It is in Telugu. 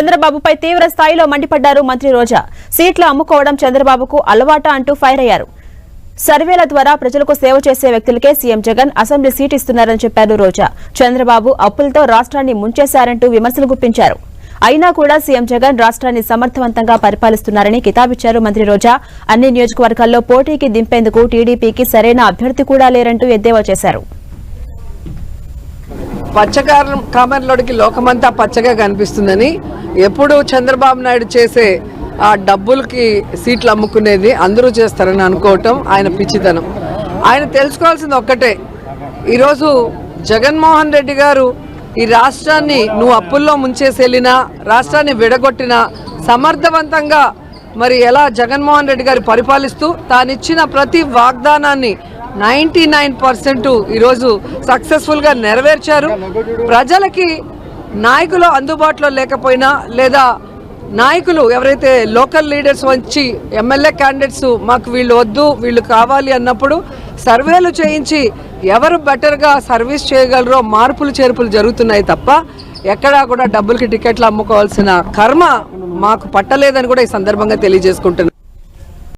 చంద్రబాబుపై తీవ్ర స్థాయిలో మండిపడ్డారు మంత్రి రోజా. సీట్లు అమ్ముకోవడం చంద్రబాబుకు అలవాట అంటూ ఫైర్ అయ్యారు. సర్వేల ద్వారా ప్రజలకు సేవ చేసే వ్యక్తులకే సీఎం జగన్ అసెంబ్లీ సీట్ ఇస్తున్నారని చెప్పారు రోజా. చంద్రబాబు అప్పులతో రాష్ట్రాన్ని ముంచేశారంటూ విమర్శలు గుప్పించారు. అయినా కూడా సీఎం జగన్ రాష్ట్రాన్ని సమర్థవంతంగా పరిపాలిస్తున్నారని కితాబిచ్చారు మంత్రి రోజా. అన్ని నియోజకవర్గాల్లో పోటీకి దింపేందుకు టీడీపీకి సరైన అభ్యర్థి కూడా లేరంటూ ఎద్దేవా చేశారు. పచ్చకారం కామర్లోడికి లోకమంతా పచ్చగా కనిపిస్తుందని ఎప్పుడు చంద్రబాబు నాయుడు చేసే ఆ డబ్బులకి సీట్లు అమ్ముకునేది అందరూ చేస్తారని అనుకోవటం ఆయన పిచ్చితనం. ఆయన తెలుసుకోవాల్సింది ఒక్కటే. ఈరోజు జగన్మోహన్ రెడ్డి గారు ఈ రాష్ట్రాన్ని నువ్వు అప్పుల్లో ముంచేసెళ్ళినా రాష్ట్రాన్ని విడగొట్టినా సమర్థవంతంగా మరి ఎలా జగన్మోహన్ రెడ్డి గారు పరిపాలిస్తూ తానిచ్చిన ప్రతి వాగ్దానాన్ని నైంటీ నైన్ పర్సెంట్ ఈరోజు సక్సెస్ఫుల్గా నెరవేర్చారు. ప్రజలకి నాయకులు అందుబాటులో లేకపోయినా లేదా నాయకులు ఎవరైతే లోకల్ లీడర్స్ వచ్చి ఎమ్మెల్యే క్యాండిడేట్స్ మాకు వీళ్ళు వద్దు వీళ్ళు కావాలి అన్నప్పుడు సర్వేలు చేయించి ఎవరు బెటర్గా సర్వీస్ చేయగలరో మార్పులు చేర్పులు జరుగుతున్నాయి తప్ప ఎక్కడా కూడా డబ్బులకి టికెట్లు అమ్ముకోవాల్సిన కర్మ మాకు పట్టలేదని కూడా ఈ సందర్భంగా తెలియజేసుకుంటున్నాను